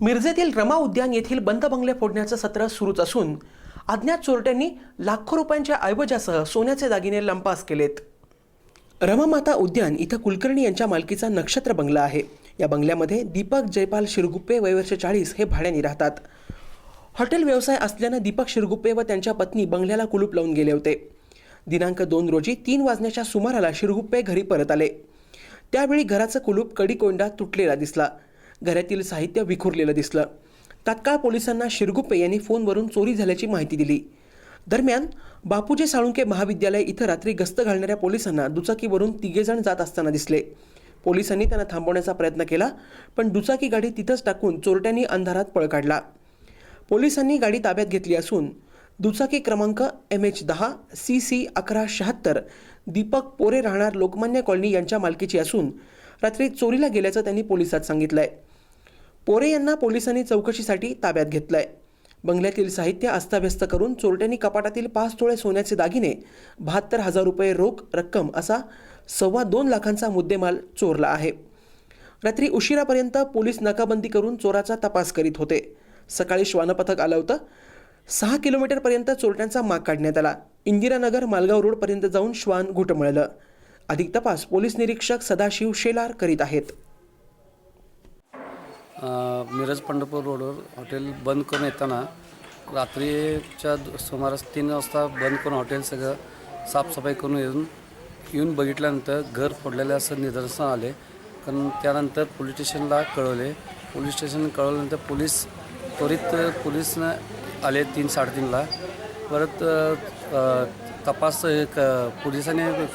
मिरजेतील रमा उद्यान येथील बंद बंगले फोडण्याचं सत्र सुरूच असून अज्ञात चोरट्यांनी लाखो रुपयांच्या ऐवजासह सोन्याचे दागिने लंपास केलेत. रमामाता उद्यान इथं कुलकर्णी यांच्या मालकीचा नक्षत्र बंगला आहे. या बंगल्यामध्ये दीपक जयपाल शिरगुप्पे वयवर्ष चाळीस हे भाड्याने राहतात. हॉटेल व्यवसाय असल्यानं दीपक शिरगुप्पे व त्यांच्या पत्नी बंगल्याला कुलूप लावून गेले होते. दिनांक दोन रोजी तीन वाजण्याच्या सुमाराला शिरगुप्पे घरी परत आले. त्यावेळी घराचं कुलूप कडीकोंडा तुटलेला दिसला. घरातील साहित्य विखुरलेलं दिसलं. तात्काळ पोलिसांना शिरगुप्पे यांनी फोनवरून चोरी झाल्याची माहिती दिली. दरम्यान बापूजी साळुंके महाविद्यालय इथं रात्री गस्त घालणाऱ्या पोलिसांना दुचाकीवरून तिघेजण जात असताना दिसले. पोलिसांनी त्यांना थांबवण्याचा प्रयत्न केला पण दुचाकी गाडी तिथंच टाकून चोरट्यांनी अंधारात पळ काढला. पोलिसांनी गाडी ताब्यात घेतली असून दुचाकी क्रमांक एम एच दहा सी सी अकरा शहात्तर दीपक पोरे राहणार लोकमान्य कॉलनी यांच्या मालकीची असून रात्री चोरीला गेल्याचं त्यांनी पोलिसात सांगितलं आहे पोरे यांना पोलिसांनी चौकशीसाठी ताब्यात घेतलं आहे बंगल्यातील साहित्य अस्ताव्यस्त करून चोरट्यांनी कपाटातील पाच तोळे सोन्याचे दागिने बहात्तर हजार रुपये रोख रक्कम असा सव्वा दोन लाखांचा मुद्देमाल चोरला आहे. रात्री उशिरापर्यंत पोलीस नाकाबंदी करून चोराचा तपास करीत होते. सकाळी श्वानपथक आलं होतं. सहा किलोमीटरपर्यंत चोरट्यांचा माग काढण्यात आला. इंदिरानगर मालगाव रोडपर्यंत जाऊन श्वान घुटमळलं. अधिक तपास पोलीस निरीक्षक सदाशिव शेलार करीत आहेत. मिरज पंढरपूर रोडवर हॉटेल बंद करून येताना रात्रीच्या दु- सुमारास तीन वाजता बंद करून हॉटेल सगळं साफसफाई करून येऊन येऊन बघितल्यानंतर घर फोडलेलं असं निदर्शन आले. कारण त्यानंतर पोलीस स्टेशनला कळवले. पोलीस स्टेशन कळवल्यानंतर पोलीस त्वरित पोलीसनं आले तीन साडेतीनला. परत तपास क पोलिसांनी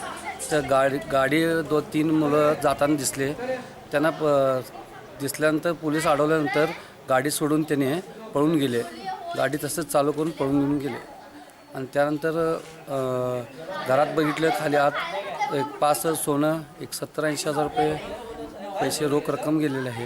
त्या गाडी गाडी दोन तीन मुलं जाताना दिसले. त्यांना प दिसल्यानंतर पोलीस अडवल्यानंतर गाडी सोडून त्याने पळून गेले. गाडी तसंच चालू करून पळून घेऊन गेले. आणि त्यानंतर घरात बघितलं खाली आत एक पाच सोनं एक सत्तर ऐंशी हजार रुपये पैसे रोख रक्कम गेलेली आहे.